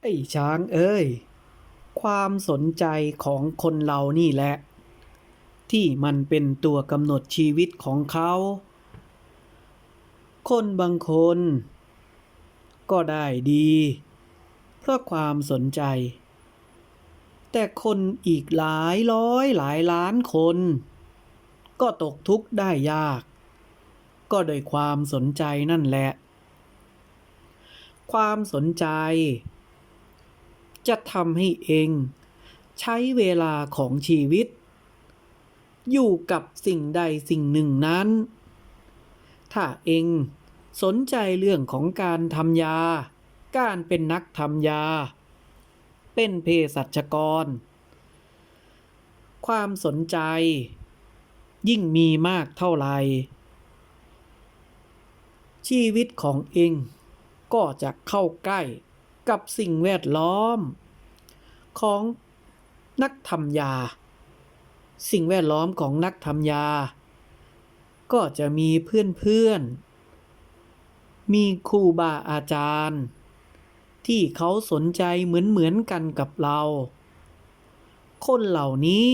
ไอ้ช้างเอ้ย ความสนใจของคนเรานี่แหละ ที่มันเป็นตัวกำหนดชีวิตของเขา คนบางคน ก็ได้ดี เพราะความสนใจ แต่คนอีกหลายร้อยหลายล้านคน ก็ตกทุกข์ได้ยาก ก็โดยความสนใจนั่นแหละ ความสนใจ จะทำให้เอง ใช้เวลาของชีวิต อยู่กับสิ่งใดสิ่งหนึ่งนั้น ถ้าเองสนใจเรื่องของการทำยา การเป็นนักทำยา เป็นเภสัชกร ความสนใจ ยิ่งมีมากเท่าไหร่ ชีวิตของเองก็จะเข้าใกล้ กับสิ่งแวดล้อม ของนักทำยา สิ่งแวดล้อมของนักทำยา ก็จะมีเพื่อนๆ มีครูบาอาจารย์ ที่เขาสนใจเหมือนเหมือนๆกันกับเรา คนเหล่านี้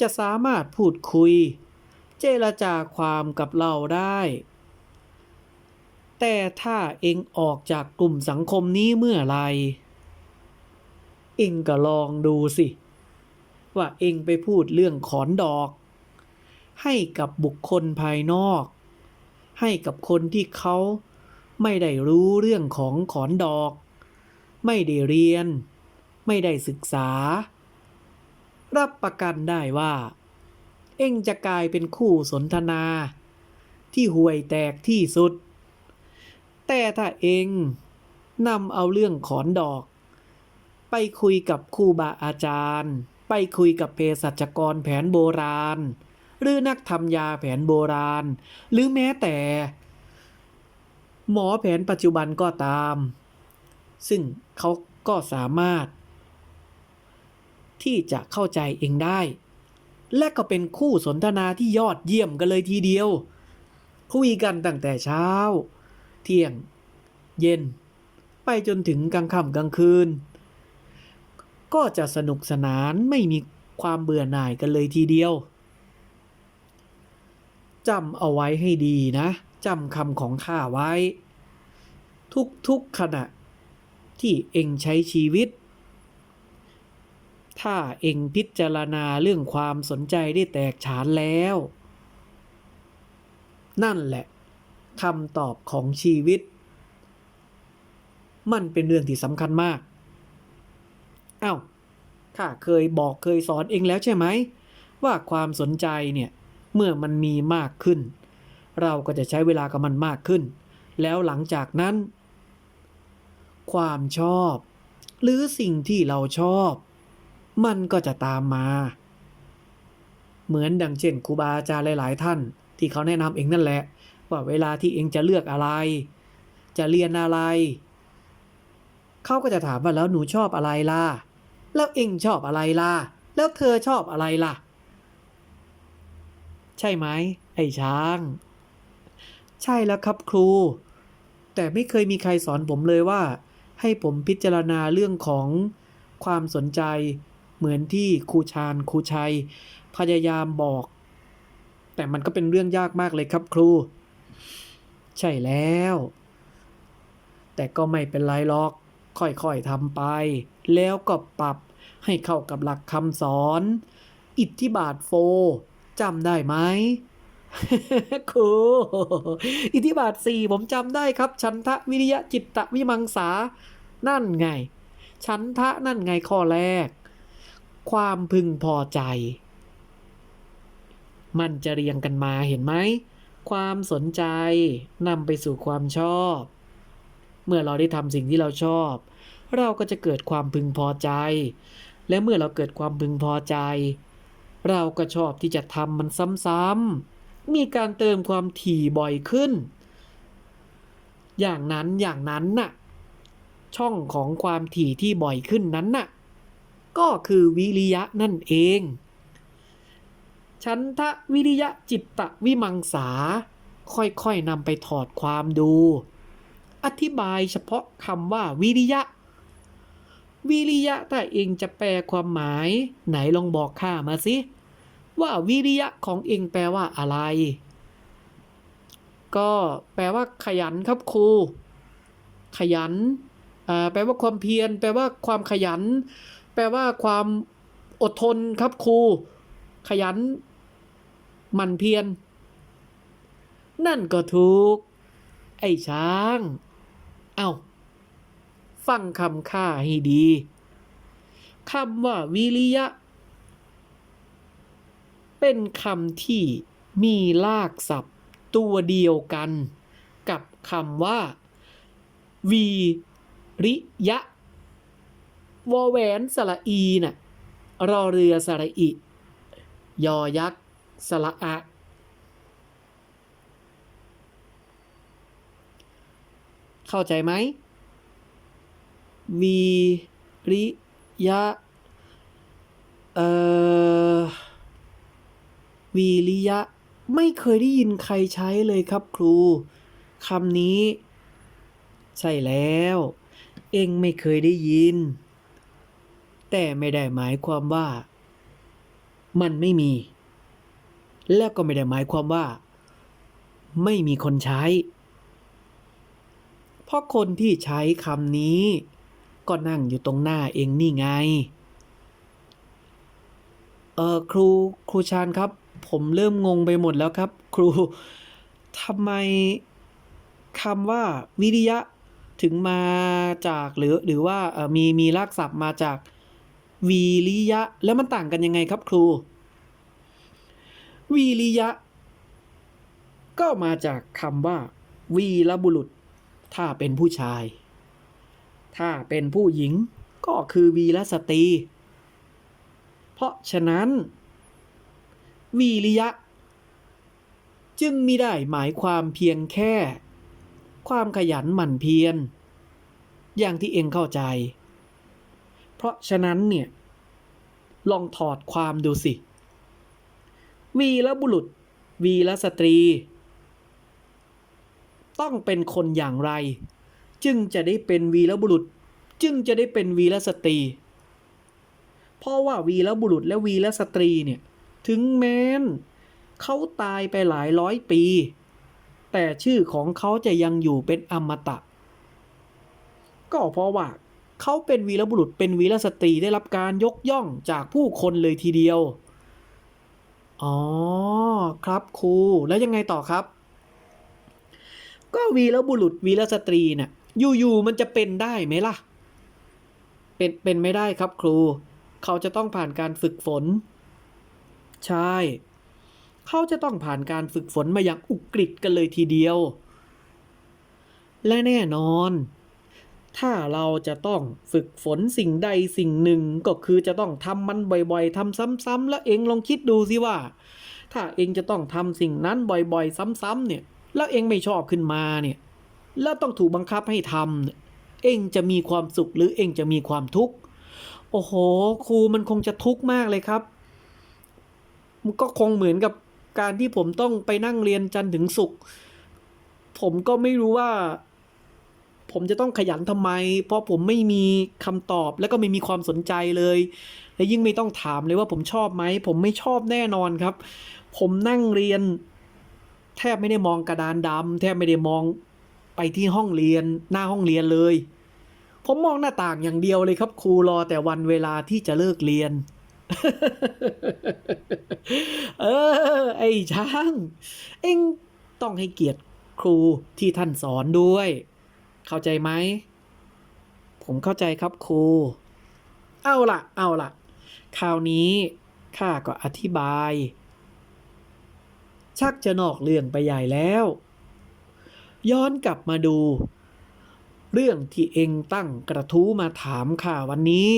จะสามารถพูดคุย เจรจาความกับเราได้ แต่ถ้าเองออกจากกลุ่มสังคมนี้เมื่อไรเองก็ลองดูสิ ว่าเองไปพูดเรื่องขอนดอก ให้กับบุคคลภายนอก ให้กับคนที่เขาไม่ได้รู้เรื่องของขอนดอก ไม่ได้เรียน ไม่ได้ศึกษา รับประกันได้ว่า เอ็งจะกลายเป็นคู่สนทนา ที่ห่วยแตกที่สุด แต่ถ้าเองนำเอาเรื่องขอนดอก ไปคุยกับครูบาอาจารย์ ไปคุยกับเภสัชกรแผนโบราณ หรือนักทำยาแผนโบราณ หรือแม้แต่ หมอแผนปัจจุบันก็ตาม ซึ่งเขาก็สามารถ ที่จะเข้าใจเองได้ และก็เป็นคู่สนทนาที่ยอดเยี่ยมกันเลยทีเดียว คุยกันตั้งแต่เช้า เที่ยง เย็น ไปจนถึงกลางค่ำกลางคืน ก็จะสนุกสนานไม่มีความเบื่อหน่ายกันเลยทีเดียวจำเอาไว้ให้ดีนะจำคำของข้าไว้ ทุกๆขณะ ที่เองใช้ชีวิต ถ้าเองพิจารณาเรื่องความสนใจได้แตกฉานแล้ว นั่นแหละ คำตอบของชีวิต มันเป็นเรื่องที่สำคัญมากอ้าวข้าเคยบอกเคยสอนเองแล้วใช่ไหม ว่าความสนใจเนี่ย เมื่อมันมีมากขึ้น เราก็จะใช้เวลากับมันมากขึ้น แล้วหลังจากนั้น ความชอบ หรือสิ่งที่เราชอบ มันก็จะตามมา เหมือนดังเช่นครูบาอาจารย์หลาย ๆ ท่าน ที่เขาแนะนำเองนั่นแหละ ว่าเวลาที่เองจะเลือกอะไร จะเรียนอะไร เขาก็จะถามว่าแล้วหนูชอบอะไรล่ะ แล้วเองชอบอะไรล่ะ แล้วเธอชอบอะไรล่ะ ใช่ไหมไอ้ช้าง ใช่แล้วครับครู แต่ไม่เคยมีใครสอนผมเลยว่า ให้ผมพิจารณาเรื่องของความสนใจเหมือนที่ครูชาญครูชัย พยายามบอก แต่มันก็เป็นเรื่องยากมากเลยครับครู ใช่แล้ว แต่ก็ไม่เป็นไรหรอก ค่อยๆทำไป แล้วก็ปรับให้เข้ากับหลักคำสอน อิทธิบาทโฟจำได้ไหมครูอิทธิบาทสี่ผมจำได้ครับ ชันทะวิริยะจิตตะวิมังสา นั่นไง ชันทะนั่นไงข้อแรก ความพึงพอใจ มันจะเรียงกันมาเห็นไหม ความสนใจนำไปสู่ความชอบ เมื่อเราได้ทำสิ่งที่เราชอบ เราก็จะเกิดความพึงพอใจ และเมื่อเราเกิดความพึงพอใจ เราก็ชอบที่จะทำมันซ้ำๆมีการเติมความถี่บ่อยขึ้น อย่างนั้นอย่างนั้นน่ะ ช่องของความถี่ที่บ่อยขึ้นนั้นน่ะ ก็คือวิริยะนั่นเอง ชันทะวิริยะจิตตะวิมังสา ค่อยๆนำไปถอดความดู อธิบายเฉพาะคำว่าวิริยะ วิริยะถ้าเองจะแปลความหมาย ไหนลองบอกข้ามาสิว่าวิริยะของเองแปลว่าอะไร ก็แปลว่า ขยันครับครู ขยันแปลว่าความเพียร แปลว่าความขยัน แปลว่าความอดทนครับครู ขยัน มันเพียรนั่นก็ถูก ไอ้ช้าง เอา้า ฟังคำข้าให้ดี คำว่าวิริยะ เป็นคำที่มีลากศัพท์ตัวเดียวกันกับคำว่า วีริยะ วอแหวนสระอีน่ะรอเรือสระอิ ยอยักษ์ สระอะ เข้าใจไหม วีริยะ เอ่อ วีริยะ ไม่เคยได้ยินใครใช้เลยครับครู คำนี้ ใช่แล้ว เองไม่เคยได้ยิน แต่ไม่ได้หมายความว่า มันไม่มี แล้วก็ไม่ได้หมายความว่า ไม่มีคนใช้ เพราะคนที่ใช้คำนี้ ก็นั่งอยู่ตรงหน้าเองนี่ไง เออครูครูชาญครับ ผมเริ่มงงไปหมดแล้วครับ ครูทำไมคำว่าวิริยะถึงมาจากหรือหรือว่ามีมีรากศัพท์มาจาก วีริยะ แล้วมันต่างกันยังไงครับครู วีริยะ ก็มาจากคำว่า วีรบุรุษ ถ้าเป็นผู้ชาย ถ้าเป็นผู้หญิงก็คือวีรสตรี เพราะฉะนั้น วีริยะ จึงมิได้หมายความเพียงแค่ ความขยันหมั่นเพียร อย่างที่เองเข้าใจ เพราะฉะนั้นเนี่ย ลองถอดความดูสิ วีรบุรุษ วีรสตรี ต้องเป็นคนอย่างไร จึงจะได้เป็นวีรบุรุษ จึงจะได้เป็นวีรสตรี เพราะว่าวีรบุรุษและวีรสตรีเนี่ย ถึงแม้นเขาตายไปหลายร้อยปี แต่ชื่อของเขาจะยังอยู่เป็นอมตะ ก็เพราะว่า เขาเป็นวีรบุรุษเป็นวีรสตรีได้รับการยกย่องจากผู้คนเลยทีเดียว อ๋อครับครูแล้วยังไงต่อครับ ก็วีรบุรุษวีรสตรีเนี่ยอยู่ๆมันจะเป็นได้ไหมล่ะ เป็นเป็นไม่ได้ครับครู เขาจะต้องผ่านการฝึกฝน ใช่ เขาจะต้องผ่านการฝึกฝนมาอย่างอุกฤษกันเลยทีเดียว และแน่นอน ถ้าเราจะต้องฝึกฝนสิ่งใดสิ่งหนึ่งก็คือจะต้องทำมันบ่อยๆทำซ้ำๆแล้วเองลองคิดดูสิว่า ถ้าเองจะต้องทำสิ่งนั้นบ่อยๆ ซ้ำๆเนี่ย แล้วเองไม่ชอบขึ้นมาเนี่ย แล้วต้องถูกบังคับให้ทำเนี่ยเองจะมีความสุขหรือเองจะมีความทุกข์โอ้โห ครูมันคงจะทุกข์มากเลยครับ มันก็คงเหมือนกับการที่ผมต้องไปนั่งเรียนจันทร์ถึงศุกร์ผมก็ไม่รู้ว่า ผมจะต้องขยันทำไม เพราะผมไม่มีคำตอบและก็ไม่มีความสนใจเลย และยิ่งไม่ต้องถามเลยว่าผมชอบไหม ผมไม่ชอบแน่นอนครับ ผมนั่งเรียน แทบไม่ได้มองกระดานดำแทบไม่ได้มองไปที่ห้องเรียนหน้าห้องเรียนเลย ผมมองหน้าต่างอย่างเดียวเลยครับ ครูรอแต่วันเวลาที่จะเลิกเรียน เออ ไอ้ช้าง เอ็งต้องให้เกียรติครูที่ท่านสอนด้วย เข้าใจไหม ผมเข้าใจครับครู เอาละเอาละคราวนี้ข้าก็อธิบาย ชักจะนอกเรื่องไปใหญ่แล้ว ย้อนกลับมาดู เรื่องที่เองตั้งกระทู้มาถามข้าวันนี้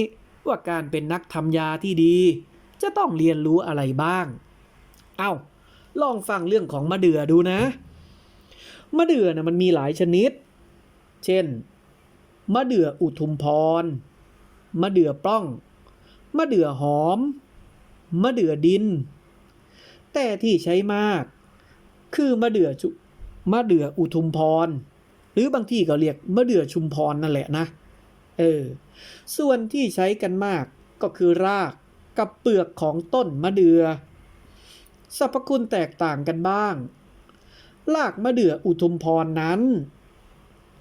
ว่าการเป็นนักทำยาที่ดี จะต้องเรียนรู้อะไรบ้าง เอา้า ลองฟังเรื่องของมะเดื่อดูนะ มะเดื่อนะมันมีหลายชนิด เช่น มะเดื่ออุทุมพร มะเดื่อปล้อง มะเดื่อหอม มะเดื่อดิน แต่ที่ใช้มาก คือมะเดื่อจุมะเดื่ออุทุมพร หรือบางที่ก็เรียกมะเดื่อชุมพรนั่นแหละนะ เออ ส่วนที่ใช้กันมากก็คือรากกับเปลือกของต้นมะเดื่อสรรพคุณแตกต่างกันบ้างรากมะเดื่ออุทุมพรนั้น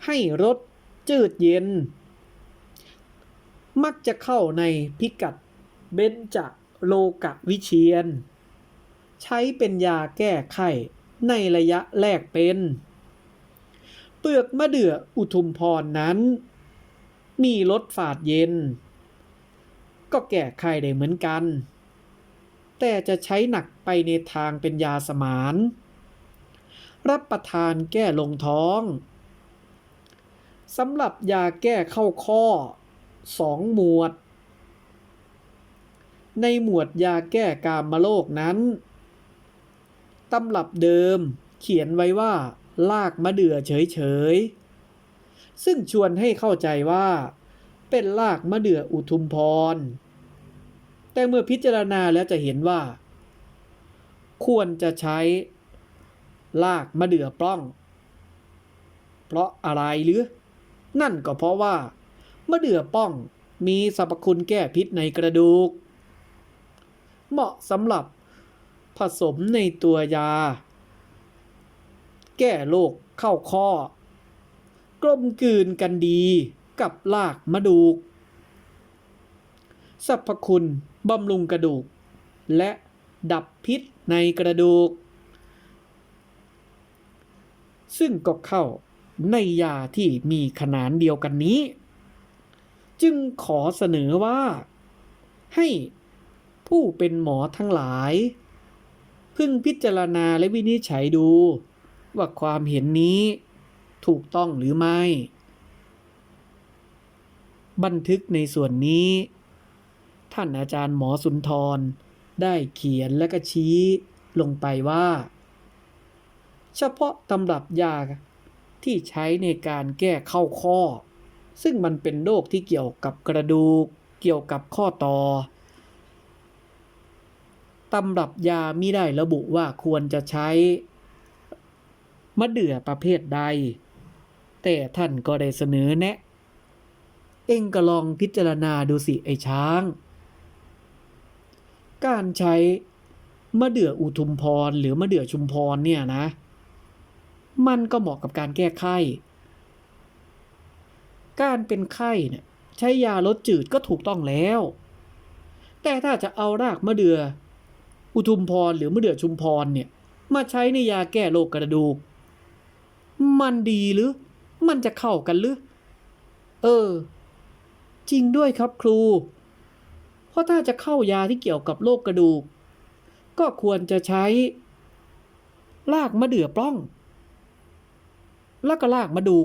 ให้รสจืดเย็น มักจะเข้าในพิกัดเบญจโลกะวิเชียน ใช้เป็นยาแก้ไข้ในระยะแรกเป็น เปลือกมะเดื่ออุทุมพรนั้น มีรสฝาดเย็น ก็แก้ไข้ได้เหมือนกัน แต่จะใช้หนักไปในทางเป็นยาสมาน รับประทานแก้ลงท้อง สำหรับยาแก้เข้าข้อสองหมวด ในหมวดยาแก้กามโรคนั้นตำรับเดิมเขียนไว้ว่า ลากมะเดื่อเฉยๆ ซึ่งชวนให้เข้าใจว่า เป็นลากมะเดื่ออุทุมพร แต่เมื่อพิจารณาแล้วจะเห็นว่า ควรจะใช้ลากมะเดื่อปล้อง เพราะอะไรหรือ นั่นก็เพราะว่ามะเดื่อป้องมีสรรพคุณแก้พิษในกระดูก เหมาะสำหรับผสมในตัวยา แก้โรคเข้าข้อ กลมกลืนกันดีกับลากมะดูกสรรพคุณบำรุงกระดูก และดับพิษในกระดูก ซึ่งก็เข้า ในยาที่มีขนานเดียวกันนี้ จึงขอเสนอว่า ให้ผู้เป็นหมอทั้งหลาย พึงพิจารณาและวินิจฉัยดู ว่าความเห็นนี้ถูกต้องหรือไม่ บันทึกในส่วนนี้ ท่านอาจารย์หมอสุนทรได้เขียนและก็ชี้ลงไปว่า เฉพาะตำรับยา ที่ใช้ในการแก้เข้าข้อ ซึ่งมันเป็นโรคที่เกี่ยวกับกระดูก เกี่ยวกับข้อต่อตำรับยามิได้ระบุว่าควรจะใช้มะเดื่อประเภทใด แต่ท่านก็ได้เสนอแนะ เองก็ลองพิจารณาดูสิไอ้ช้าง การใช้มะเดื่ออุทุมพรหรือมะเดื่อชุมพรเนี่ยนะ มันก็เหมาะกับการแก้ไข้ การเป็นไข้เนี่ยใช้ยาลดจืดก็ถูกต้องแล้ว แต่ถ้าจะเอารากมะเดือ่ออุทุมพรหรือมะเดื่อชุมพรเนี่ยมาใช้ในยาแก้โรคกระดูก มันดีหรือ มันจะเข้ากันหรือ เออ จริงด้วยครับครู เพราะถ้าจะเข้ายาที่เกี่ยวกับโรคกระดูก ก็ควรจะใช้รากมะเดื่อปล้อง แล้วก็ลากมาดู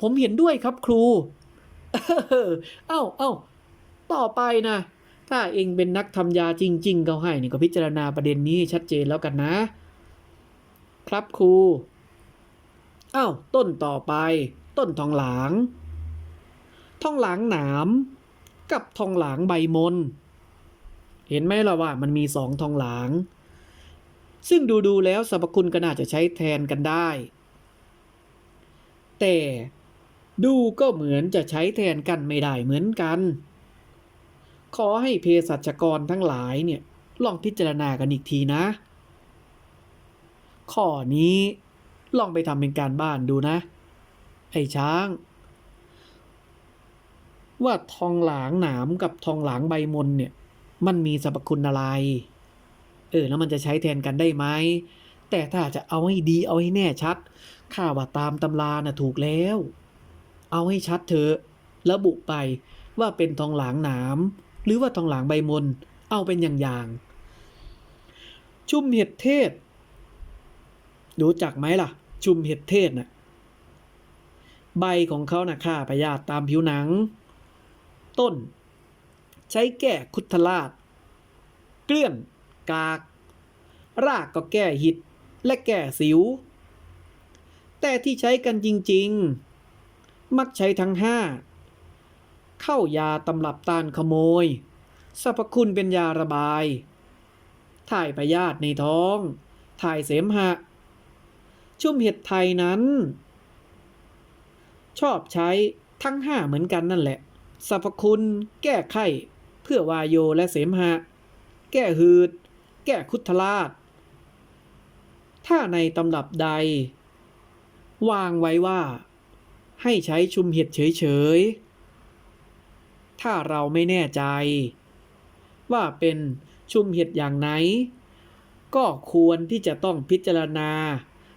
ผมเห็นด้วยครับครู เอ้าเอ้าต่อไปนะ ถ้าเองเป็นนักทำยาจริง ๆ เขาให้นี่ก็พิจารณาประเด็นนี้ให้ชัดเจนแล้วกันนะ ครับครู เอ้า ต้นต่อไป ต้นทองหลาง ทองหลางหนาม กับทองหลางใบมน เห็นไหมล่ะว่ามันมีสองทองหลาง ซึ่งดูๆแล้วสรรพคุณก็น่าจะใช้แทนกันได้ แต่ดูก็เหมือนจะใช้แทนกันไม่ได้เหมือนกัน ขอให้เภสัชกรทั้งหลายเนี่ยลองพิจารณากันอีกทีนะ ข้อนี้ลองไปทำเป็นการบ้านดูนะ ไอ้ช้าง ว่าทองหลางหนามกับทองหลางใบมนเนี่ย มันมีสรรพคุณอะไร เออแล้วมันจะใช้แทนกันได้ไหมแต่ถ้าจะเอาให้ดีเอาให้แน่ชัด ข้าว่าตามตำราน่ะถูกแล้ว เอาให้ชัดเถอะระบุไปว่าเป็นทองหลางหนาม หรือว่าทองหลางใบมน เอาเป็นอย่างๆ ชุ่มเห็ดเทศ รู้จักไหมล่ะ ชุ่มเห็ดเทศน่ะ ใบของเขาน่ะฆ่าพยาธิตามผิวหนัง ต้น ใช้แก้คุดทลาดเกลื่อน กาก รากก็แก้หิด และแก้สิว แต่ที่ใช้กันจริง ๆ มักใช้ทั้งห้าเข้ายาตำรับตานขโมย สรรพคุณเป็นยาระบาย ถ่ายพยาธิในท้อง ถ่ายเสมหะ ชุ่มเห็ดไทยนั้น ชอบใช้ทั้งห้าเหมือนกันนั่นแหละ สรรพคุณ แก้ไข้ เพื่อวายโยและเสมหะ แก้หืด แก้คุทลาดถ้าในตำรับใด วางไว้ว่า ให้ใช้ชุมเห็ดเฉยๆ ถ้าเราไม่แน่ใจ ว่าเป็นชุมเห็ดอย่างไหน ก็ควรที่จะต้องพิจารณา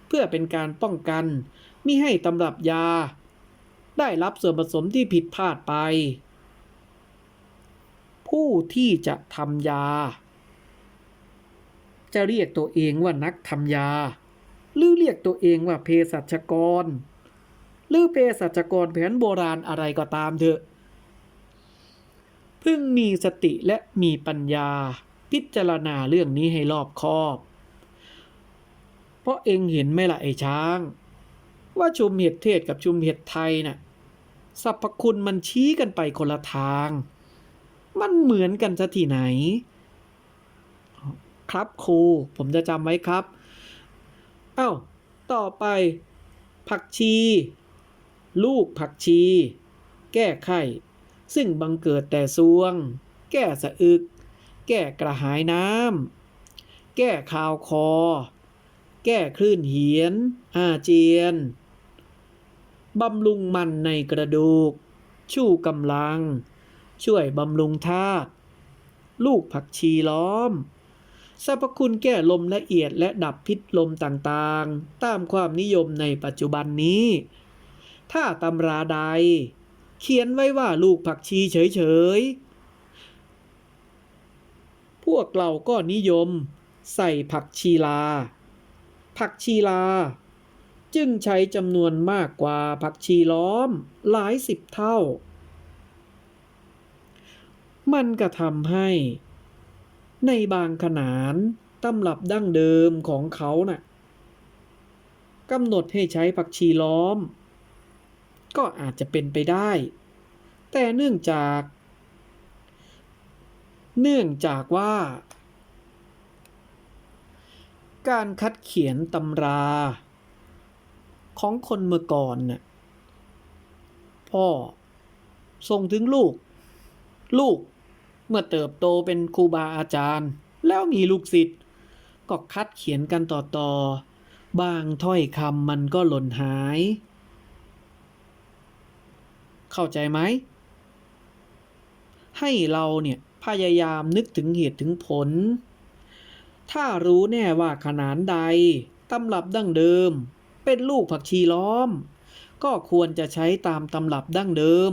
เพื่อเป็นการป้องกันมิให้ตำรับยา ได้รับส่วนผสมที่ผิดพลาดไป ผู้ที่จะทำยา จะเรียกตัวเองว่านักทำยา หรือเรียกตัวเองว่าเภสัชกร หรือเภสัชกรแผนโบราณอะไรก็ตามเถอะเพิ่งมีสติและมีปัญญาพิจารณาเรื่องนี้ให้รอบคอบ เพราะเองเห็นไหมล่ะไอ้ช้าง ว่าชุมเห็ดเทศกับชุมเห็ดไทยน่ะสรรพคุณมันชี้กันไปคนละทาง มันเหมือนกันซะที่ไหน ครับครูผมจะจำไว้ครับ อ้าวต่อไป ผักชี ลูกผักชี แก้ไข้ ซึ่งบังเกิดแต่ซวง แก้สะอึก แก้กระหายน้ำ แก้คาวคอ แก้คลื่นเหียน อาเจียน บำรุงมันในกระดูก ชู่กำลัง ช่วยบำรุงธาตุ ลูกผักชีล้อม สรรพคุณแก้ลมละเอียดและดับพิษลมต่างๆ ตามความนิยมในปัจจุบันนี้ ถ้าตำราใด เขียนไว้ว่าลูกผักชีเฉยๆ พวกเราก็นิยม ใส่ผักชีลา ผักชีลา จึงใช้จำนวนมากกว่าผักชีล้อมหลายสิบเท่า มันก็ทำให้ ในบางขนานตำรับดั้งเดิมของเขาน่ะกำหนดให้ใช้ผักชีล้อม ก็อาจจะเป็นไปได้ แต่เนื่องจาก เนื่องจากว่า การคัดเขียนตำรา ของคนเมื่อก่อนน่ะพ่อส่งถึงลูก ลูก เมื่อเติบโตเป็นครูบาอาจารย์ แล้วมีลูกศิษย์ก็คัดเขียนกันต่อๆ บางถ้อยคำมันก็หล่นหาย เข้าใจไหม ให้เราเนี่ยพยายามนึกถึงเหตุถึงผล ถ้ารู้แน่ว่าขนานใดตำรับดั้งเดิม เป็นลูกผักชีล้อม ก็ควรจะใช้ตามตำรับดั้งเดิม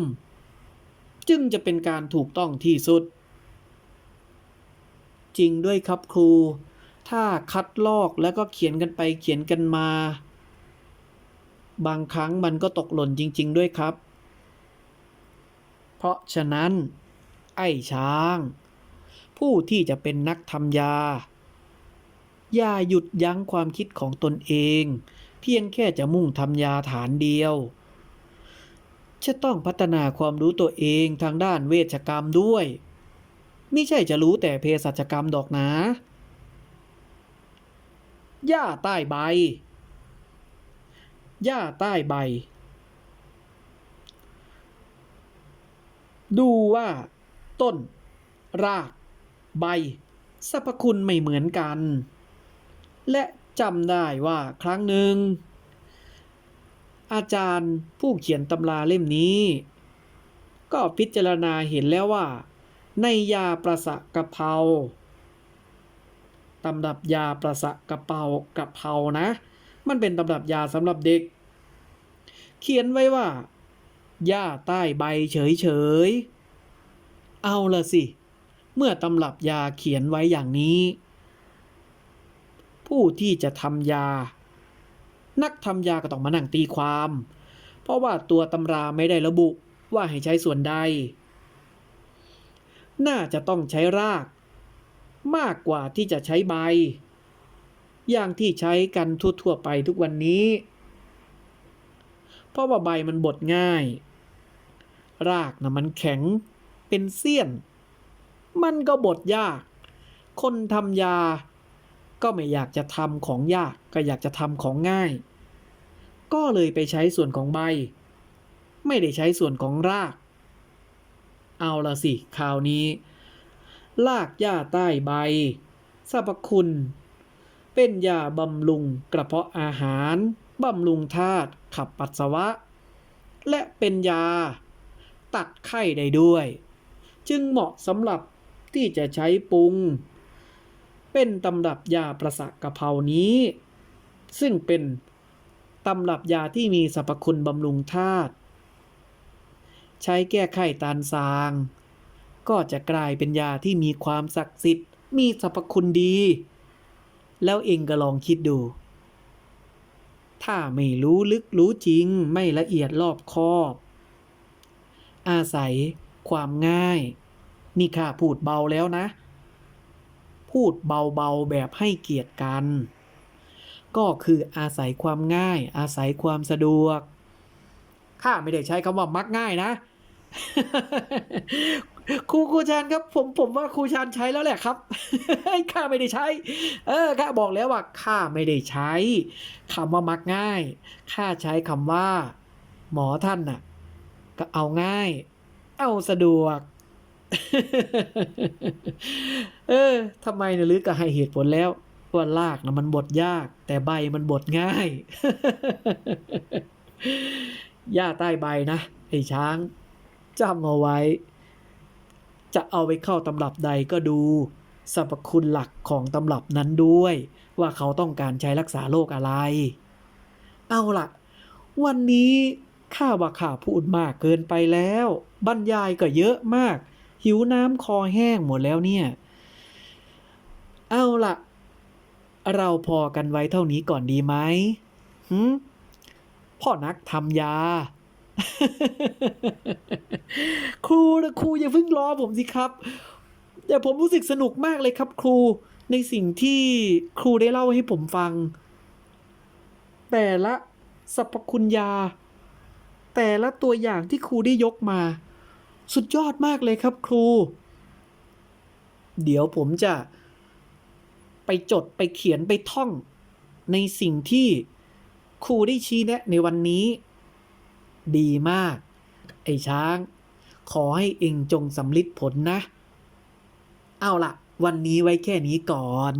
จึงจะเป็นการถูกต้องที่สุด จริงด้วยครับครู ถ้าคัดลอกแล้วก็เขียนกันไปเขียนกันมา บางครั้งมันก็ตกหล่นจริง ๆ ด้วยครับ เพราะฉะนั้น ไอ้ช้าง ผู้ที่จะเป็นนักทำยา อย่าหยุดยั้งความคิดของตนเอง เพียงแค่จะมุ่งทำยาฐานเดียวจะต้องพัฒนาความรู้ตัวเองทางด้านเวชกรรมด้วย ไม่ใช่จะรู้แต่เภสัชกรรมดอกนะหญ้าใต้ใบหญ้าใต้ใบ ดูว่า ต้น ราก ใบสรรพคุณไม่เหมือนกัน และจำได้ว่าครั้งหนึ่ง อาจารย์ผู้เขียนตำราเล่มนี้ ก็พิจารณาเห็นแล้วว่า ในยาประสะกะเพราตำรับยาประสะกะเพรากะเพรานะ มันเป็นตำรับยาสำหรับเด็ก เขียนไว้ว่าหญ้าใต้ใบเฉยๆ เอาละสิ เมื่อตำรับยาเขียนไว้อย่างนี้ ผู้ที่จะทำยา นักทำยาก็ต้องมานั่งตีความ เพราะว่าตัวตำราไม่ได้ระบุว่าให้ใช้ส่วนใด น่าจะต้องใช้ราก มากกว่าที่จะใช้ใบ อย่างที่ใช้กันทั่วๆไปทุกวันนี้ เพราะว่าใบมันบดง่าย รากนะมันแข็งเป็นเสี้ยน มันก็บดยาก คนทำยา ก็ไม่อยากจะทำของยากก็อยากจะทำของง่าย ก็เลยไปใช้ส่วนของใบ ไม่ได้ใช้ส่วนของราก เอาละสิคราวนี้รากหญ้าใต้ใบสรรพคุณ เป็นยาบำรุงกระเพาะอาหาร บำรุงธาตุขับปัสสาวะ และเป็นยา ตัดไข้ได้ด้วย จึงเหมาะสำหรับที่จะใช้ปรุง เป็นตำรับยาประสะกระเพรานี้ ซึ่งเป็นตำรับยาที่มีสรรพคุณบำรุงธาตุ ใช้แก้ไขตานซาง ก็จะกลายเป็นยาที่มีความศักดิ์สิทธิ์ มีสรรพคุณดี แล้วเองก็ลองคิดดู ถ้าไม่รู้ลึกรู้จริงไม่ละเอียดรอบคอบ อาศัยความง่าย นี่ข้าพูดเบาแล้วนะ พูดเบาๆแบบให้เกียรติกัน ก็คืออาศัยความง่าย อาศัยความสะดวกข้าไม่ได้ใช้คำว่ามักง่ายนะ ครูครูชานครับผมผมว่าครูชานใช้แล้วแหละครับข้าไม่ได้ใช้ เออข้าบอกแล้วว่าข้าไม่ได้ใช้คำว่ามักง่ายข้าใช้คำว่า หมอท่านน่ะ ก็เอาง่าย เอาสะดวก เออทำไมเนี่ยลึกก็ให้เหตุผลแล้วว่าลากนะมันบดยาก แต่ใบมันบดง่ายหญ้าใต้ใบนะไอ้ช้าง จำเอาไว้ จะเอาไปเข้าตำรับใดก็ดูสรรพคุณหลักของตำรับนั้นด้วย ว่าเขาต้องการใช้รักษาโรคอะไร เอาล่ะวันนี้ข้าว่าข้าพูดมากเกินไปแล้ว บรรยายก็เยอะมาก หิวน้ำคอแห้งหมดแล้วเนี่ย เอาล่ะเราพอกันไว้เท่านี้ก่อนดีไหมหืมพ่อนักทำยา ครูนะครูอย่าเพิ่งรอผมสิครับ แต่ผมรู้สึกสนุกมากเลยครับ ครูในสิ่งที่ครูได้เล่าให้ผมฟัง แต่ละสรรพคุณยา แต่ละตัวอย่างที่ครูได้ยกมา สุดยอดมากเลยครับครู เดี๋ยวผมจะไปจดไปเขียนไปท่องในสิ่งที่ครูได้ชี้แนะในวันนี้ ดีมาก ไอ้ช้าง ขอให้เองจงสำลิดผลนะ เอาละวันนี้ไว้แค่นี้ก่อน